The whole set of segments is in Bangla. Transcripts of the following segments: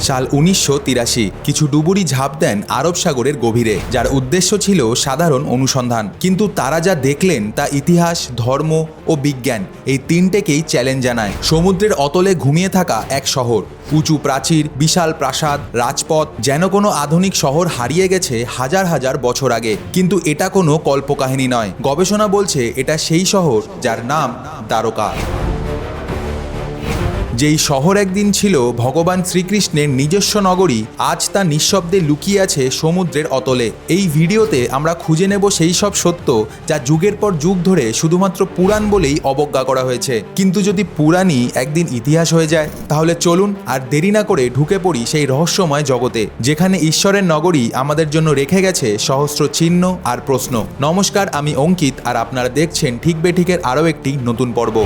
সাল উনিশশো তিরাশি। কিছু ডুবুরি ঝাঁপ দেন আরব সাগরের গভীরে, যার উদ্দেশ্য ছিল সাধারণ অনুসন্ধান। কিন্তু তারা যা দেখলেন তা ইতিহাস, ধর্ম ও বিজ্ঞান, এই তিনটেকেই চ্যালেঞ্জ জানায়। সমুদ্রের অতলে ঘুমিয়ে থাকা এক শহর। উঁচু প্রাচীর, বিশাল প্রাসাদ, রাজপথ, যেন কোনো আধুনিক শহর হারিয়ে গেছে হাজার হাজার বছর আগে। কিন্তু এটা কোনো কল্পকাহিনী নয়। গবেষণা বলছে এটা সেই শহর যার নাম দ্বারকা। যেই শহর একদিন ছিল ভগবান শ্রীকৃষ্ণের নিজস্ব নগরী, আজ তা নিঃশব্দে লুকিয়ে আছে সমুদ্রের অতলে। এই ভিডিওতে আমরা খুঁজে নেব সেই সব সত্য যা যুগের পর যুগ ধরে শুধুমাত্র পুরাণ বলেই অবজ্ঞা করা হয়েছে। কিন্তু যদি পুরাণই একদিন ইতিহাস হয়ে যায়, তাহলে চলুন আর দেরি না করে ঢুকে পড়ি সেই রহস্যময় জগতে, যেখানে ঈশ্বরের নগরী আমাদের জন্য রেখে গেছে সহস্র চিহ্ন আর প্রশ্ন। নমস্কার, আমি অঙ্কিত আর আপনারা দেখছেন ঠিক বেঠিকের আরও একটি নতুন পর্ব।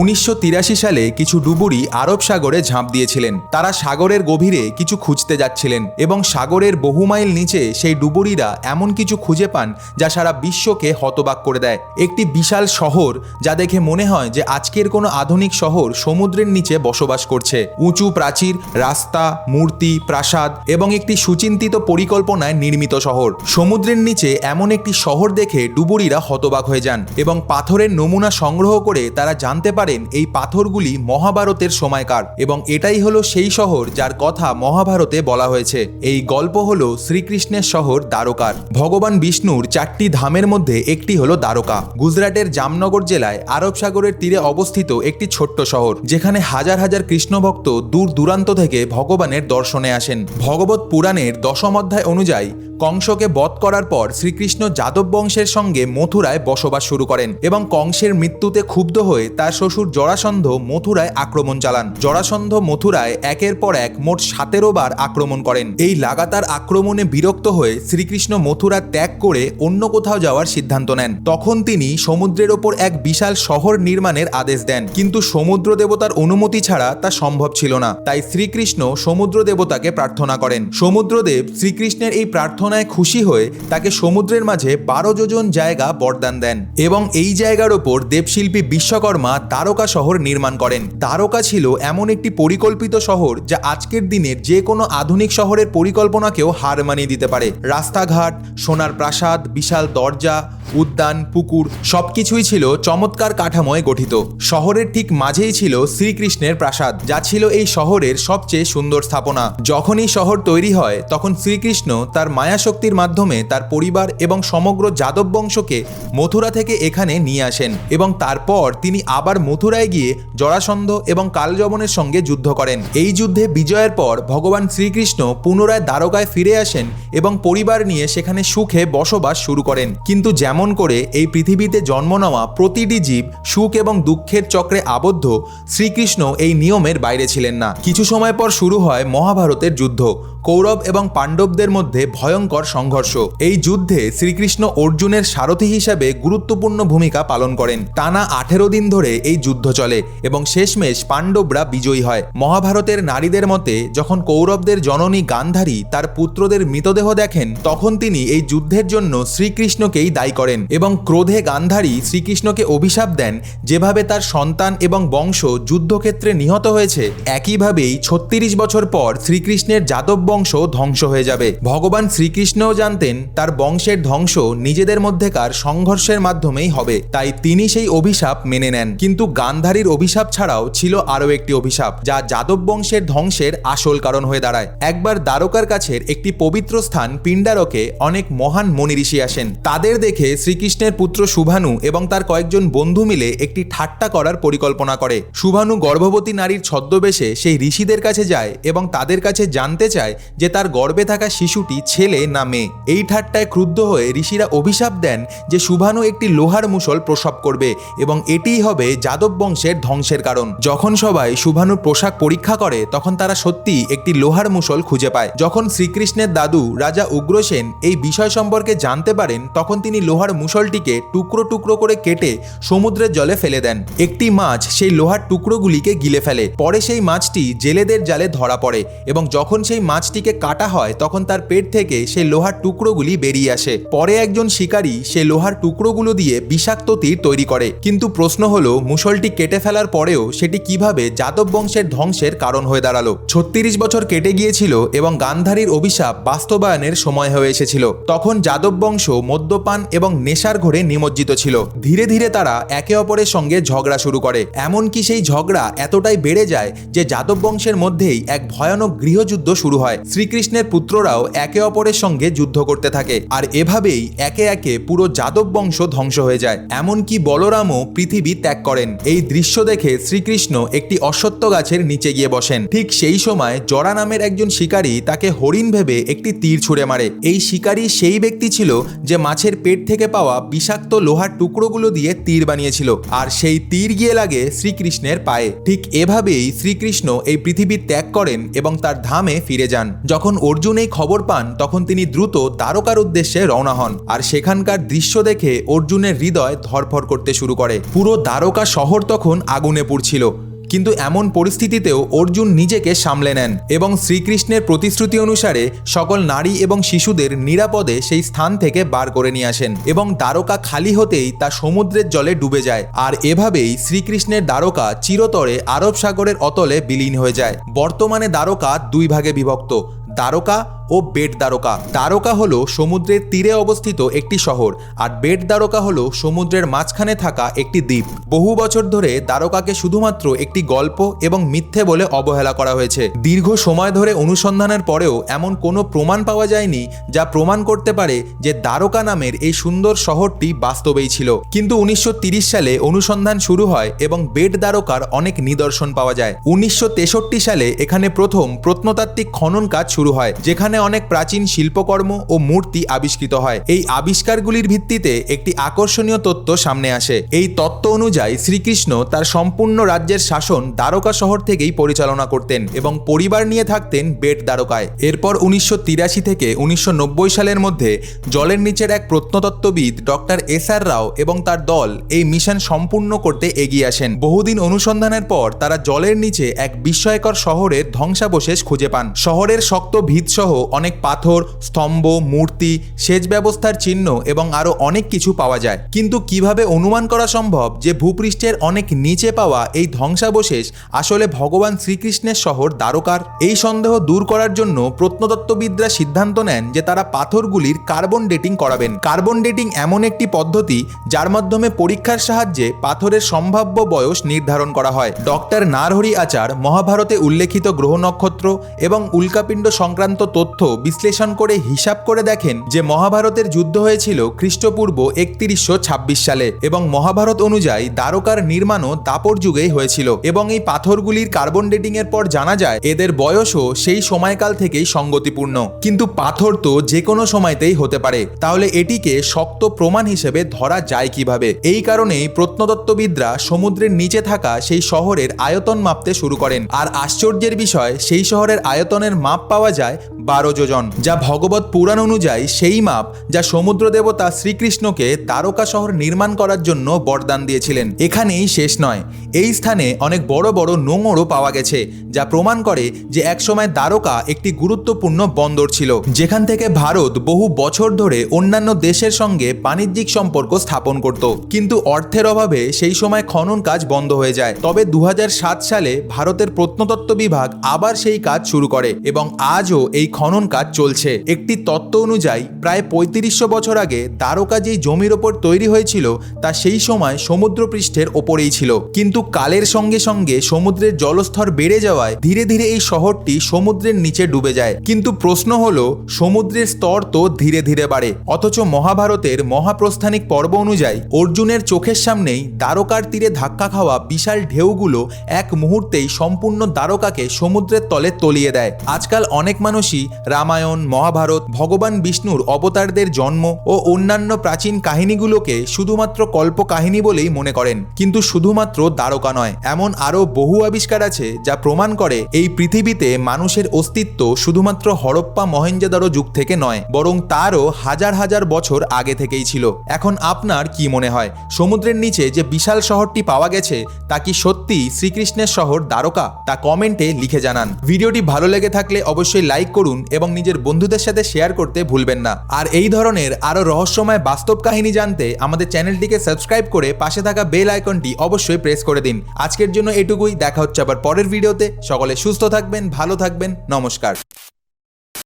উনিশশো তিরাশি সালে কিছু ডুবুরি আরব সাগরে ঝাঁপ দিয়েছিলেন। তারা সাগরের গভীরে কিছু খুঁজতে যাচ্ছিলেন এবং সাগরের বহু মাইল নিচে সেই ডুবুরিরা এমন কিছু খুঁজে পান যা সারা বিশ্বকে হতবাক করে দেয়। একটি বিশাল শহর যা দেখে মনে হয় যে আজকের কোনো আধুনিক শহর সমুদ্রের নিচে বসবাস করছে। উঁচু প্রাচীর, রাস্তা, মূর্তি, প্রাসাদ এবং একটি সুচিন্তিত পরিকল্পনায় নির্মিত শহর। সমুদ্রের নিচে এমন একটি শহর দেখে ডুবুরিরা হতবাক হয়ে যান এবং পাথরের নমুনা সংগ্রহ করে তারা জানতে পারেন এই পাথরগুলি মহাভারতের সময়কার এবং এটাই হলো সেই শহর যার কথা মহাভারতে বলা হয়েছে। এই গল্প হলো শ্রীকৃষ্ণের শহর দ্বারকার। ভগবান বিষ্ণুর চারটি ধামের মধ্যে একটি হলো দ্বারকা। গুজরাটের জামনগর জেলায় আরব সাগরের তীরে অবস্থিত একটি ছোট্ট শহর, যেখানে হাজার হাজার কৃষ্ণভক্ত দূর দূরান্ত থেকে ভগবানের দর্শনে আসেন। ভগবত পুরাণের দশম অধ্যায় অনুযায়ী কংসকে বধ করার পর শ্রীকৃষ্ণ যাদব বংশের সঙ্গে মথুরায় বসবাস শুরু করেন এবং কংসের মৃত্যুতে ক্ষুব্ধ হয়ে তার শ্বশুর জরাসন্ধ মথুরায় আক্রমণ চালান। জরাসন্ধ মথুরায় একের পর এক মোট সতেরো বার আক্রমণ করেন। এই লাগাতার আক্রমণে বিরক্ত হয়ে শ্রীকৃষ্ণ মথুরা ত্যাগ করে অন্য কোথাও যাওয়ার সিদ্ধান্ত নেন। তখন তিনি সমুদ্রের ওপর এক বিশাল শহর নির্মাণের আদেশ দেন। কিন্তু সমুদ্র দেবতার অনুমতি ছাড়া তা সম্ভব ছিল না। তাই শ্রীকৃষ্ণ সমুদ্র দেবতাকে প্রার্থনা করেন। সমুদ্রদেব শ্রীকৃষ্ণের এই প্রার্থনায় খুশি হয়ে তাকে সমুদ্রের মাঝে বারো যোজন জায়গা বরদান দেন এবং এই জায়গার ওপর দেবশিল্পী বিশ্বকর্মা দ্বারকা শহর নির্মাণ করেন। দ্বারকা ছিল এমন একটি পরিকল্পিত শহর যা আজকের দিনের যে কোনো আধুনিক শহরের পরিকল্পনাকেও হার মানিয়ে দিতে পারে। রাস্তাঘাট, সোনার প্রাসাদ, বিশাল দরজা, উদ্যান, পুকুর সবকিছুই ছিল চমৎকার কাঠামোয় গঠিত। শহরের ঠিক মাঝেই ছিল শ্রীকৃষ্ণের প্রাসাদ, যা ছিল এই শহরের সবচেয়ে সুন্দর স্থাপনা। যখনই শহর তৈরি হয়, তখন শ্রীকৃষ্ণ তার মায়াশক্তির মাধ্যমে তার পরিবার এবং সমগ্র যাদব বংশকে মথুরা থেকে এখানে নিয়ে আসেন এবং তারপর তিনি আবার মথুরায় গিয়ে জরাসন্ধ এবং কালযবনের সঙ্গে যুদ্ধ করেন। এই যুদ্ধে বিজয়ের পর ভগবান শ্রীকৃষ্ণ পুনরায় দ্বারকায় ফিরে আসেন এবং পরিবার নিয়ে সেখানে সুখে বসবাস শুরু করেন। কিন্তু যেমন করে এই পৃথিবীতে জন্ম নেওয়া প্রতিটি জীব সুখ এবং দুঃখের চক্রে আবদ্ধ, শ্রীকৃষ্ণ এই নিয়মের বাইরে ছিলেন না। কিছু সময় পর শুরু হয় মহাভারতের যুদ্ধ। কৌরব এবং পাণ্ডবদের মধ্যে ভয়ঙ্কর সংঘর্ষ। এই যুদ্ধে শ্রীকৃষ্ণ অর্জুনের সারথি হিসাবে গুরুত্বপূর্ণ ভূমিকা পালন করেন। টানা আঠেরো দিন ধরে এই যুদ্ধ চলে এবং শেষমেশ পাণ্ডবরা বিজয়ী হয়। মহাভারতের নারীদের মতে, যখন কৌরবদের জননী গান্ধারী তার পুত্রদের মৃতদেহ দেখেন, তখন তিনি এই যুদ্ধের জন্য শ্রীকৃষ্ণকেই দায়ী করেন এবং ক্রোধে গান্ধারী শ্রীকৃষ্ণকে অভিশাপ দেন, যেভাবে তার সন্তান এবং বংশ যুদ্ধক্ষেত্রে নিহত হয়েছে। একইভাবেই ছত্রিশ বছর পর শ্রীকৃষ্ণের যাদব বংশ ধ্বংস হয়ে যাবে। ভগবান শ্রীকৃষ্ণও জানতেন, তার বংশের ধ্বংস নিজেদের মধ্যেকার সংঘর্ষের মাধ্যমেই হবে। তাই তিনি সেই অভিশাপ মেনে নেন। কিন্তু গান্ধারীর অভিশাপ ছাড়াও ছিল আরও একটি অভিশাপ, যা যাদব বংশের ধ্বংসের আসল কারণ হয়ে দাঁড়ায়। একবার দ্বারকার কাছের একটি পবিত্র স্থান পিণ্ডারকে অনেক মহান মনীষী আসেন। তাদের দেখে শ্রীকৃষ্ণের পুত্র শুভানু এবং তার কয়েকজন বন্ধু মিলে একটি ঠাট্টা করার পরিকল্পনা করে। শুভানু গর্ভবতী নারীর ছদ্মবেশে সেই ঋষিদের কাছে যায় এবং তাদের কাছে জানতে চায় যে তার গর্ভে থাকা শিশুটি ছেলে না মেয়ে। এই ঠাট্টায় ক্রুদ্ধ হয়ে ঋষিরা অভিশাপ দেন যে শুভানু একটি লোহার মুসল প্রসব করবে এবং এটিই হবে যাদব বংশের ধ্বংসের কারণ। যখন সবাই শুভানুর পোশাক পরীক্ষা করে, তখন তারা সত্যি একটি লোহার মুসল খুঁজে পায়। যখন শ্রীকৃষ্ণের দাদু রাজা উগ্রসেন এই বিষয় সম্পর্কে জানতে পারেন, তখন তিনি লোহার মুসলটিকে টুকরো টুকরো করে কেটে সমুদ্রের জলে ফেলে দেন। একটি মাছ সেই লোহার টুকরোগুলিকে গিলে ফেলে। পরে সেই মাছটি জেলেদের জালে ধরা পড়ে এবং যখন সেই মাছ মাছটিকে কাটা হয়, তখন তার পেট থেকে সেই লোহার টুকরোগুলি বেরিয়ে আসে। পরে একজন শিকারী সেই লোহার টুকরোগুলো দিয়ে বিষাক্ত তীর তৈরি করে। কিন্তু প্রশ্ন হলো মুসলটি কেটে ফেলার পরেও সেটি কীভাবে যাদব বংশের ধ্বংসের কারণ হয়ে দাঁড়াল? ছত্রিশ বছর কেটে গিয়েছিল এবং গান্ধারীর অভিশাপ বাস্তবায়নের সময় হয়ে এসেছিল। তখন যাদব বংশ মদ্যপান এবং নেশার ঘোরে নিমজ্জিত ছিল। ধীরে ধীরে তারা একে অপরের সঙ্গে ঝগড়া শুরু করে। এমনকি সেই ঝগড়া এতটাই বেড়ে যায় যে যাদব বংশের মধ্যেই এক ভয়ানক গৃহযুদ্ধ শুরু হয়। শ্রীকৃষ্ণের পুত্ররাও একে অপরের সঙ্গে যুদ্ধ করতে থাকে আর এভাবেই একে একে পুরো যাদব বংশ ধ্বংস হয়ে যায়। এমনকি বলরামও পৃথিবী ত্যাগ করেন। এই দৃশ্য দেখে শ্রীকৃষ্ণ একটি অশ্বত্থ গাছের নিচে গিয়ে বসেন। ঠিক সেই সময় জরা নামের একজন শিকারী তাকে হরিণ ভেবে একটি তীর ছুঁড়ে মারে। এই শিকারী সেই ব্যক্তি ছিল যে মাছের পেট থেকে পাওয়া বিষাক্ত লোহার টুকরোগুলো দিয়ে তীর বানিয়েছিল আর সেই তীর গিয়ে লাগে শ্রীকৃষ্ণের পায়ে। ঠিক এভাবেই শ্রীকৃষ্ণ এই পৃথিবী ত্যাগ করেন এবং তার ধামে ফিরে যান। যখন অর্জুন এই খবর পান, তখন তিনি দ্রুত দ্বারকার উদ্দেশ্যে রওনা হন আর সেখানকার দৃশ্য দেখে অর্জুনের হৃদয় ধরফর করতে শুরু করে। পুরো দ্বারকা শহর তখন আগুনে পুড়ছিল। কিন্তু এমন পরিস্থিতিতেও অর্জুন নিজেকে সামলে নেন এবং শ্রীকৃষ্ণের প্রতিশ্রুতি অনুসারে সকল নারী এবং শিশুদের নিরাপদে সেই স্থান থেকে বার করে নিয়ে আসেন এবং দ্বারকা খালি হতেই তা সমুদ্রের জলে ডুবে যায়। আর এভাবেই শ্রীকৃষ্ণের দ্বারকা চিরতরে আরব সাগরের অতলে বিলীন হয়ে যায়। বর্তমানে দ্বারকা দুই ভাগে বিভক্ত। দ্বারকা ও বেট দ্বারকা। দ্বারকা হলো সমুদ্রের তীরে অবস্থিত একটি শহর, আর বেট দ্বারকা হলো সমুদ্রের মাঝখানে থাকা একটি দ্বীপ। বহু বছর ধরে দ্বারকাকে শুধুমাত্র একটি গল্প এবং মিথ্যে বলে অবহেলা করা হয়েছে। দীর্ঘ সময় ধরে অনুসন্ধানের পরেও এমন কোনো প্রমাণ পাওয়া যায়নি যা প্রমাণ করতে পারে যে দ্বারকা নামের এই সুন্দর শহরটি বাস্তবেই ছিল। কিন্তু উনিশশো সালে অনুসন্ধান শুরু হয় এবং বেট দ্বারকার অনেক নিদর্শন পাওয়া যায়। উনিশশো তেষট্টি সালে এখানে প্রথম প্রত্নতাত্ত্বিক খনন কাজ শুরু হয়, যেখানে অনেক প্রাচীন শিল্পকর্ম ও মূর্তি আবিষ্কৃত হয়। এই আবিষ্কারগুলির ভিত্তিতে একটি আকর্ষণীয় তত্ত্ব সামনে আসে। এই তত্ত্ব অনুযায়ী শ্রীকৃষ্ণ তার সম্পূর্ণ রাজ্যের শাসন দ্বারকা শহর থেকেই পরিচালনা করতেন এবং পরিবার নিয়ে থাকতেন বেট দ্বারকায়। এরপর উনিশশো তিরাশি থেকে উনিশশো নব্বই সালের মধ্যে জলের নিচের এক প্রত্নতত্ত্ববিদ ডক্টর এস আর রাও এবং তার দল এই মিশন সম্পূর্ণ করতে এগিয়ে আসেন। বহুদিন অনুসন্ধানের পর তারা জলের নিচে এক বিস্ময়কর শহরের ধ্বংসাবশেষ খুঁজে পান। শহরের শক্ত ভিতসহ অনেক পাথর, স্তম্ভ, মূর্তি, সেচ ব্যবস্থার চিহ্ন এবং আরও অনেক কিছু পাওয়া যায়। কিন্তু কীভাবে অনুমান করা সম্ভব যে ভূপৃষ্ঠের অনেক নিচে পাওয়া এই ধ্বংসাবশেষ আসলে ভগবান শ্রীকৃষ্ণের শহর দ্বারকার? এই সন্দেহ দূর করার জন্য প্রত্নতত্ত্ববিদরা সিদ্ধান্ত নেন যে তারা পাথরগুলির কার্বন ডেটিং করাবেন। কার্বন ডেটিং এমন একটি পদ্ধতি যার মাধ্যমে পরীক্ষার সাহায্যে পাথরের সম্ভাব্য বয়স নির্ধারণ করা হয়। ডক্টর নারহরি আচার মহাভারতে উল্লেখিত গ্রহ নক্ষত্র এবং উল্কাপিণ্ড সংক্রান্ত তথ্য বিশ্লেষণ করে হিসাব করে দেখেন যে মহাভারতের যুদ্ধ হয়েছিল খ্রিস্টপূর্ব একত্রিশশো সালে এবং মহাভারত অনুযায়ী দ্বারকার নির্মাণও দাপর যুগেই হয়েছিল এবং এই পাথরগুলির কার্বন ডেটিং এর পর জানা যায় এদের বয়সও সেই সময়কাল থেকেই সঙ্গতিপূর্ণ। কিন্তু পাথর তো যে কোনো সময়তেই হতে পারে। তাহলে এটিকে শক্ত প্রমাণ হিসেবে ধরা যায় কীভাবে? এই কারণেই প্রত্নতত্ত্ববিদরা সমুদ্রের নিচে থাকা সেই শহরের আয়তন মাপতে শুরু করেন। আর আশ্চর্যের বিষয়, সেই শহরের আয়তনের মাপ পাওয়া যায় বারো যোজন। যা ভগবত পুরাণ অনুযায়ী সেই মাপ যা সমুদ্র দেবতা শ্রীকৃষ্ণকে দ্বারকা শহর নির্মাণ করার জন্য বরদান দিয়েছিলেন। এখানেই শেষ নয়। এই স্থানে অনেক বড় বড় নোঙরও পাওয়া গেছে, যা প্রমাণ করে যে একসময় দ্বারকা একটি গুরুত্বপূর্ণ বন্দর ছিল, যেখান থেকে ভারত বহু বছর ধরে অন্যান্য দেশের সঙ্গে বাণিজ্যিক সম্পর্ক স্থাপন করত। কিন্তু অর্থের অভাবে সেই সময় খনন কাজ বন্ধ হয়ে যায়। তবে দু হাজার সাত সালে ভারতের প্রত্নতত্ত্ব বিভাগ আবার সেই কাজ শুরু করে এবং আজও এই খনন কাজ চলছে। একটি তত্ত্ব অনুযায়ী, প্রায় পঁয়ত্রিশশো বছর আগে দ্বারকা যেই জমির ওপর তৈরি হয়েছিল, তা সেই সময় সমুদ্রপৃষ্ঠের ওপরেই ছিল। কিন্তু কালের সঙ্গে সঙ্গে সমুদ্রের জলস্তর বেড়ে যাওয়ায় ধীরে ধীরে এই শহরটি সমুদ্রের নিচে ডুবে যায়। কিন্তু প্রশ্ন হলো, সমুদ্রের স্তর তো ধীরে ধীরে বাড়ে। অথচ মহাভারতের মহাপ্রস্থানিক পর্ব অনুযায়ী, অর্জুনের চোখের সামনেই দ্বারকার তীরে ধাক্কা খাওয়া বিশাল ঢেউগুলো এক মুহূর্তেই সম্পূর্ণ দ্বারকাকে সমুদ্রের তলে তলিয়ে দেয়। আজকাল অনেক মানুষই রামায়ণ, মহাভারত, ভগবান বিষ্ণুর অবতারদের জন্ম ও অন্যান্য প্রাচীন কাহিনীগুলোকে শুধুমাত্র কল্প কাহিনী বলেই মনে করেন। কিন্তু শুধুমাত্র দ্বারকা নয়, এমন আরও বহু আবিষ্কার আছে যা প্রমাণ করে এই পৃথিবীতে মানুষের অস্তিত্ব শুধুমাত্র হরপ্পা মহেঞ্জোদারো যুগ থেকে নয়, বরং তারও হাজার হাজার বছর আগে থেকেই ছিল। এখন আপনার কি মনে হয়, সমুদ্রের নিচে যে বিশাল শহরটি পাওয়া গেছে, তা কি সত্যি শ্রীকৃষ্ণের শহর দ্বারকা? তা কমেন্টে লিখে জানান। ভিডিওটি ভালো লেগে থাকলে অবশ্যই লাইক করুন। করুন এবং নিজের বন্ধুদের সাথে শেয়ার করতে ভুলবেন না। আর এই ধরনের আরও রহস্যময় বাস্তব কাহিনী জানতে আমাদের চ্যানেলটিকে সাবস্ক্রাইব করে পাশে থাকা বেল আইকনটি অবশ্যই প্রেস করে দিন। আজকের জন্য এটুকুই, দেখা হচ্ছে আবার পরের ভিডিওতে সকলে সুস্থ থাকবেন, ভালো থাকবেন, নমস্কার।